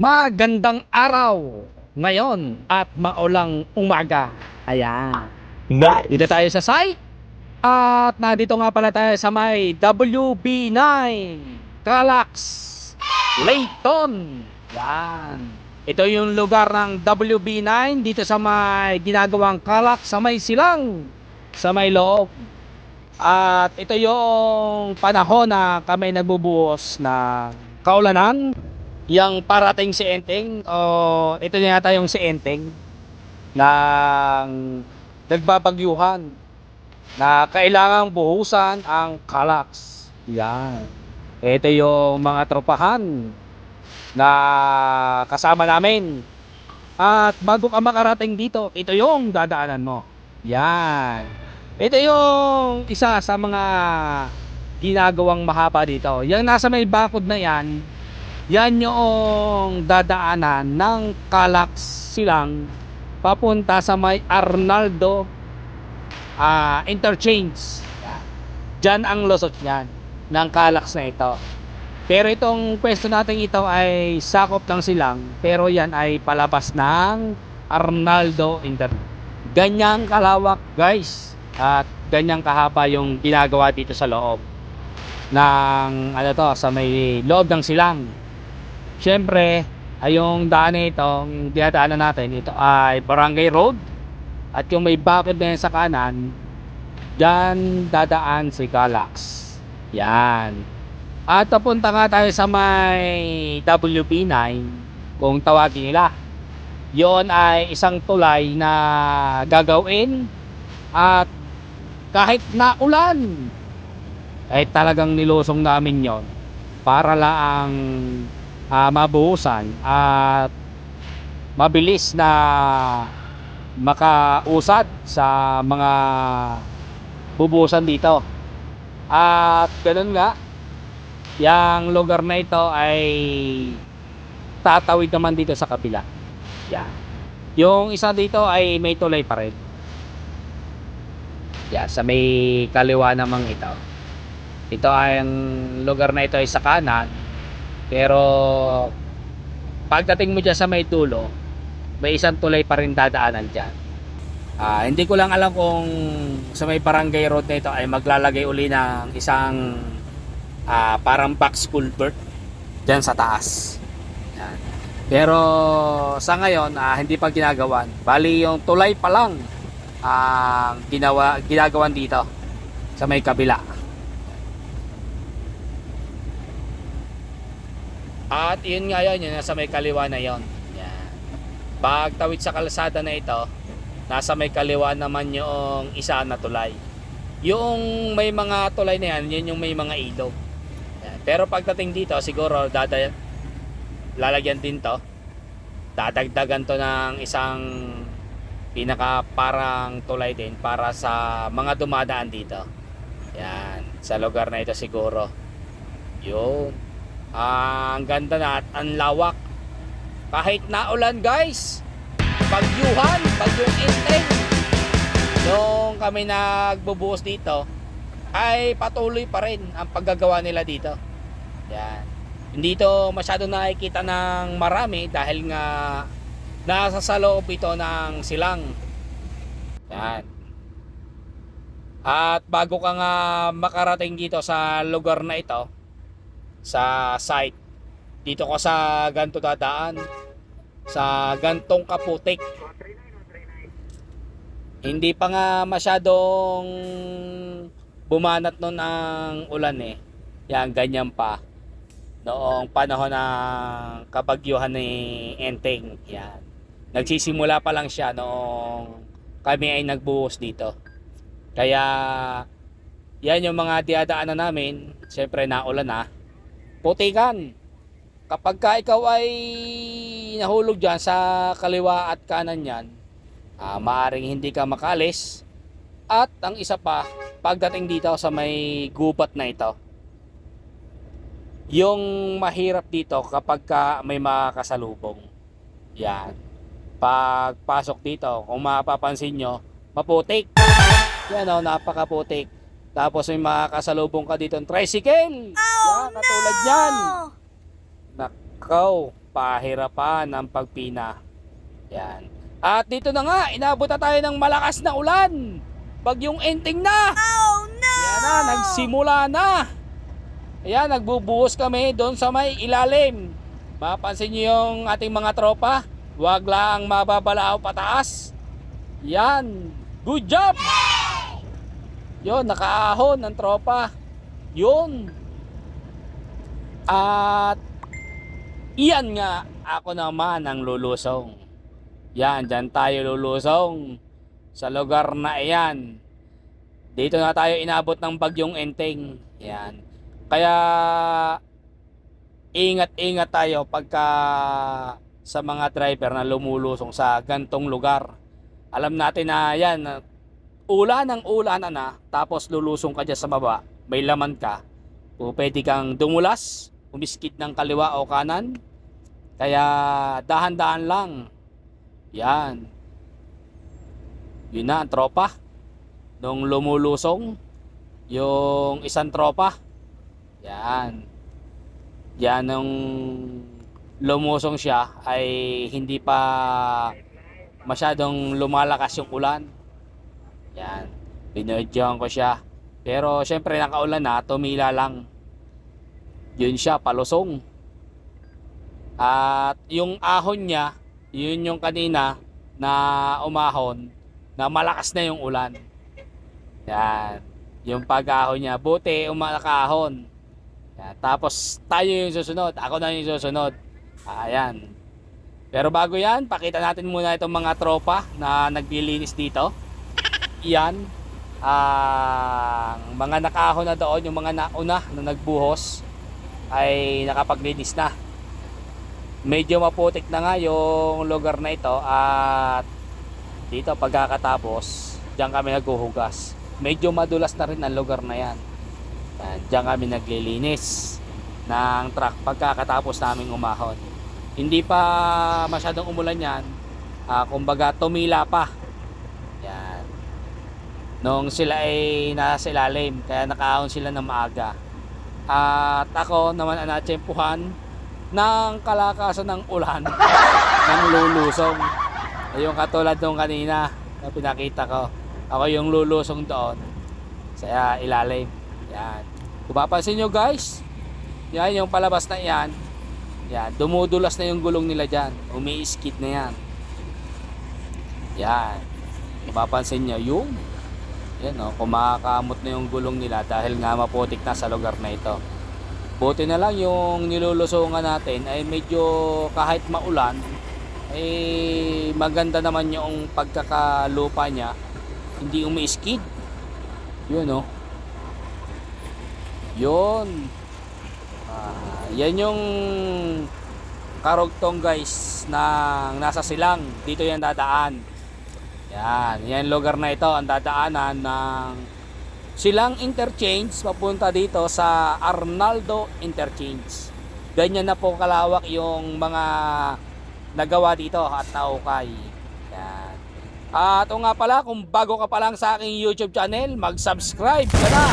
Magandang araw ngayon at maulang umaga. Ayan. Nice. Dito tayo sa site. At nandito nga pala tayo sa may WB9 Calax Layton. Yan. Ito yung lugar ng WB9 dito sa may ginagawang Calax sa may silang sa may loob. At ito yung panahon na kami nagbubuhos na kaulanan. Yang parating si Enteng o ito na yata yung si Enteng ng nagbabagyuhan na kailangang buhusan ang Calax. Yan. Ito yung mga tropahan na kasama namin. At bago ka makarating dito, ito yung dadaanan mo. Yan. Ito yung isa sa mga ginagawang mahaba dito. Yung nasa may bakod na yan, yan yung dadaanan ng Calax silang papunta sa may Arnaldo ah, interchange. Yan. Diyan ang lusot niyan ng Calax na ito. Pero itong pwesto natin ito ay sakop ng silang pero yan ay palabas ng Arnaldo Inter. Ganyang kalawak guys at ganyang kahaba yung ginagawa dito sa loob ng ano to sa may loob ng silang. Siyempre, ay yung daan na ito, yung dinadaanan natin, ito ay Barangay Road. At yung may bakod na sa kanan, dyan dadaan si Galax. Yan. At papunta nga tayo sa may WP9, kung tawagin nila. Yon ay isang tulay na gagawin at kahit naulan, kahit talagang nilusong namin yon para lang ah, mabuhusan at mabilis na makausad sa mga bubuhusan dito. At ganun nga, yung lugar na ito ay tatawid naman dito sa kabila. Yan. Yung isa dito ay may tulay pa rin. Yan, sa may kaliwa namang ito. Ito ay ang lugar na ito ay sa kanan. Pero pagdating mo dyan sa may dulo, may isang tulay pa rin dadaanan dyan. Ah, hindi ko lang alam kung sa may barangay road na ito ay maglalagay uli ng isang ah, parang box culvert dyan sa taas. Yan. Pero sa ngayon, ah, hindi pa ginagawan. Bali yung tulay pa lang ang ginawa, ginagawan dito sa may kabila. At yun nga yun, yun nasa may kaliwa na yon. Yan. Pagtawid sa kalsada na ito, nasa may kaliwa naman yung isa na tulay. Yung may mga tulay na yan, yun yung may mga ilog. Yan. Pero pagdating dito, siguro dada, lalagyan din to. Dadagdagan to ng isang pinaka parang tulay din para sa mga dumadaan dito. Yan, sa lugar na ito siguro. Yun. Ah, ang ganda na at ang lawak. Kahit naulan guys, bagyuhan, bagyong inteng. Nung kami nagbubuhos dito, ay patuloy pa rin ang paggagawa nila dito. Yan. Hindi to masyado nakikita ng marami dahil nga nasa sa loob ito ng silang. Yan. At bago ka nga makarating dito sa lugar na ito, sa site. Dito ko sa ganto dadaan. Sa gantong kaputik. Hindi pa nga masyadong bumanat noon ang ulan eh. Yan, ganyan pa. Noong panahon ng kabagyuhan ni Enteng. Yan. Nagsisimula pa lang siya noong kami ay nagbuhos dito. Kaya yan yung mga diadaanan namin. Siyempre naulan na putikan. Kapag ka ikaw ay nahulog dyan sa kaliwa at kanan yan, ah, maaring hindi ka makalis. At ang isa pa, pagdating dito sa may gubat na ito, yung mahirap dito kapag ka may makakasalubong. Yan. Pagpasok dito, kung mapapansin nyo, maputik. Yan o, napakaputik. Tapos may makakasalubong ka dito ng tricycle. Yan, katulad yan. Nakaw. pahirapan ng pagpina. Yan. At dito na nga, inabot na tayo ng malakas na ulan. Bagyong enting na. Oh no! Yan na, nagsimula na. Ayan, nagbubuhos kami doon sa may ilalim. Mapansin nyo yung ating mga tropa. Huwag lang mababalaaw pataas. Yan. Good job! Yun, nakaahon ng tropa. Yun. At iyan nga, ako naman ang lulusong. Yan, dyan tayo lulusong. Sa lugar na iyan. Dito na tayo inabot ng bagyong enteng. Yan. Kaya ingat-ingat tayo pagka sa mga driver na lumulusong sa gantong lugar. Alam natin na yan, ulan ng ulan na, tapos lulusong ka dyan sa baba, may laman ka, o pwede kang dumulas, umiskid ng kaliwa o kanan. Kaya dahan-dahan lang. Yan. Yun na, ang tropa. Nung lumulusong, yung isang tropa, yan. Yan nung lumusong siya ay hindi pa masyadong lumalakas yung ulan. Yan. Binodyohan ko siya. Pero syempre nakaulan na, tumila lang. Yun siya, palusong. At yung ahon niya, yun yung kanina na umahon na malakas na yung ulan. Yan. Yung pag-ahon niya. Buti umakahon. Yan. Tapos tayo yung susunod. Ako na yung susunod. Ayan. Pero bago yan, pakita natin muna itong mga tropa na naglilinis dito. Yan. Ang mga nakahon na doon, yung mga nauna na nagbuhos ay nakapaglinis na. Medyo maputik na nga yung lugar na ito at dito pagkakatapos, diyan kami naghuhugas. Medyo madulas na rin ang lugar na yan. Yan, diyan kami naglilinis ng truck pagkakatapos naming umahon. Hindi pa masyadong umulan yan. Ah, kumbaga tumila pa. Yan. Nung sila ay nasa ilalim, kaya nakaahon sila ng maaga. At ako naman ang natsempuhan ng kalakasan ng ulan ng lulusong. Yung katulad nung kanina na pinakita ko. Ako yung lulusong doon sa ilalim. Yan. Kung papansin nyo guys, yan yung palabas na yan. Yan, dumudulas na yung gulong nila dyan. Umiiskit na yan. Yan. Kung papansin nyo, yung yan o, kumakamot na yung gulong nila dahil nga maputik na sa lugar na ito. Buti na lang yung nilulusungan natin ay medyo kahit maulan ay maganda naman yung pagkakalupa niya. Hindi umiiskid yun o yun. Ah, yan yung karugtong guys na nasa silang. Dito yan dadaan yan yan lugar na ito ang dadaanan ng silang interchange papunta dito sa Arnaldo interchange ganyan na po kalawak yung mga nagawa dito at naukay yan at o nga pala kung bago ka pa lang sa aking youtube channel mag subscribe ka na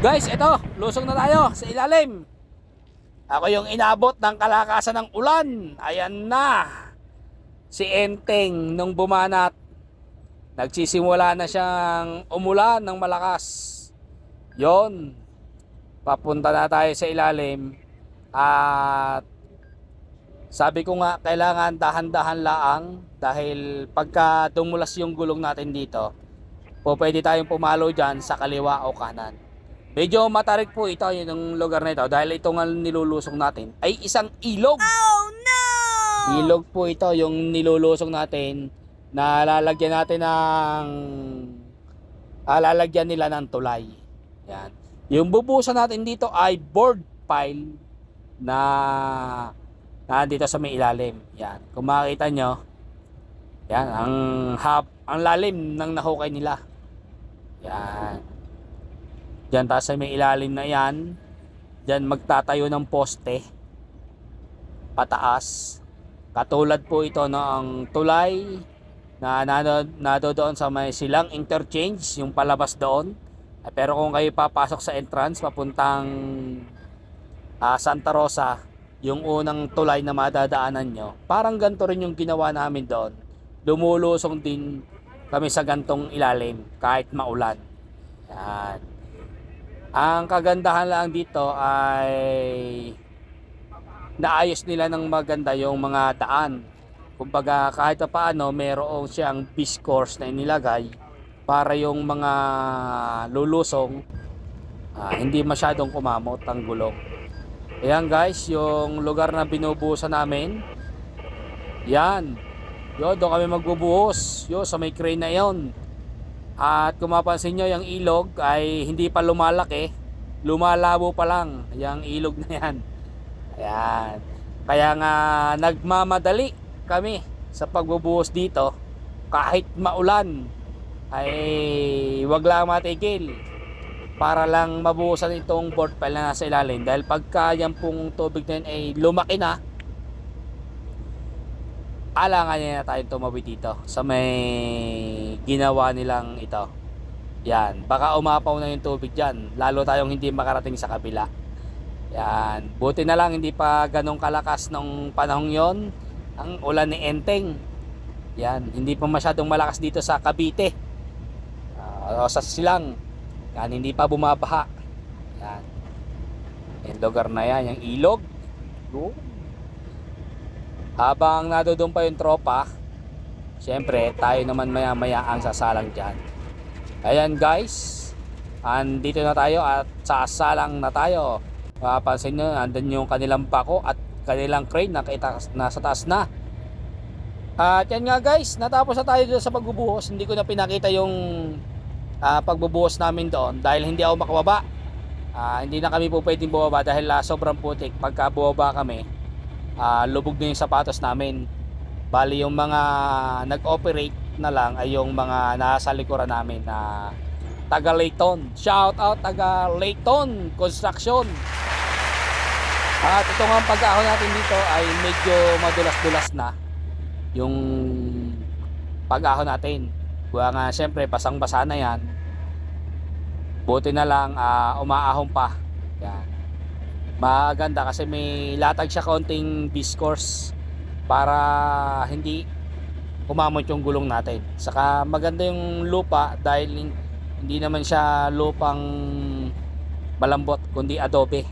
Guys, ito, lusong na tayo sa ilalim. Ako yung inabot ng kalakasan ng ulan. Ayan na. Si Enteng nung bumanat. Nagsisimula na siyang umulan ng malakas. Yon. Papunta na tayo sa ilalim. At sabi ko nga, kailangan dahan-dahan laang dahil pagka dumulas yung gulong natin dito, po pwede tayong pumalo dyan sa kaliwa o kanan. Medyo matarik po ito yung lugar na ito dahil ito nga nilulusong natin ay isang ilog. No! Ilog po ito yung nilulusong natin na lalagyan natin ng ah, nila ng tulay. Yan. Yung bubusan natin dito ay board pile na na dito sa may ilalim. Yan. Kung makikita nyo, yan, ang hab, ang lalim ng nahukay nila. Yan. Diyan tayo sa may ilalim na yan. Diyan magtatayo ng poste. Pataas. Katulad po ito ng tulay na nado, doon sa may silang interchange, yung palabas doon. Eh, Pero kung kayo papasok sa entrance, papuntang ah, Santa Rosa, yung unang tulay na madadaanan nyo, parang ganito rin yung ginawa namin doon. Lumulusong din kami sa gantong ilalim kahit maulan. Yan. Ang kagandahan lang dito ay naayos nila ng maganda yung mga daan. Kumbaga kahit pa paano merong siyang beach course na inilagay para yung mga lulusong ah, hindi masyadong kumamot ang gulong. Ayan guys, yung lugar na binubuhusan namin. Yan. Yo, doon kami magbubuhos. Yo, sa may crane na yon. At kung mapansin nyo, yung ilog ay hindi pa lumalaki. Lumalabo pa lang. Yung ilog na yan. Ayan. Kaya nga nagmamadali kami sa pagbubuhos dito. Kahit maulan ay wag lang matigil para lang mabuhusan itong board pile na nasa ilalim dahil pagka yan pong tubig na yun ay lumaki na alangan niya na tayo tumawid dito sa may ginawa nilang ito yan baka umapaw na yung tubig dyan lalo tayong hindi makarating sa kabila yan. Buti na lang hindi pa ganong kalakas nung panahong yon ang ulan ni Enteng. Yan. Hindi pa masyadong malakas dito sa Cavite. O sa Silang. Yan hindi pa bumabaha. Yan. Yung lugar na yan yung ilog. Oh. Habang nadoon pa yung tropa, syempre tayo naman maya maya ang sasalang dyan. Ayan guys, andito na tayo at sasalang na tayo. Mapapansin nyo, andun yung kanilang bako at kanilang crane na kita, nasa taas na. At yan nga guys, natapos na tayo sa pagbubuhos. Hindi ko na pinakita yung ah, pagbubuhos namin doon dahil hindi ako makababa. Ah, hindi na kami po pwedeng bumaba dahil ah, sobrang putik. Pagka bumaba kami, ah, lubog na yung sapatos namin. Bali yung mga nag-operate na lang ay yung mga nasa likuran namin na taga Layton. Shout out taga Layton Construction. At ito nga ang pag-ahon natin dito ay medyo madulas-dulas na yung pag-ahon natin. Kaya nga syempre basang-basa na yan. Buti na lang ah, umaahon pa. Yan maganda kasi may latag siya konting discourse para hindi umamot yung gulong natin saka maganda yung lupa dahil hindi naman siya lupang malambot kundi adobe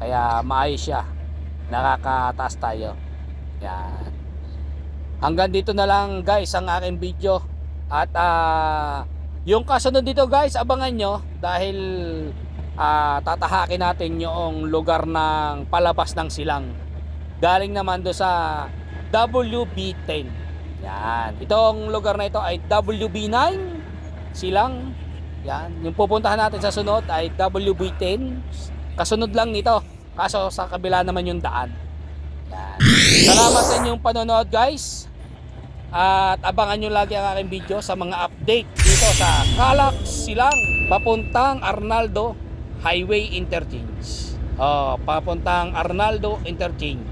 kaya maayos siya nakakataas tayo yan hanggang dito na lang guys ang aking video at ah, yung kasunod dito guys abangan nyo dahil ah, tatahakin natin yung lugar ng palabas ng silang. Galing naman do sa WB10. Yan. Itong lugar na ito ay WB9 silang. Yan. Yung pupuntahan natin sa sunod ay WB10. Kasunod lang nito. Kaso sa kabila naman yung daan. Yan. Salamat sa inyong panonood guys. At abangan nyo lagi ang aking video sa mga update dito sa Kalak Silang papuntang Arnaldo Highway Interchange. Oh, papuntang Arnaldo Interchange.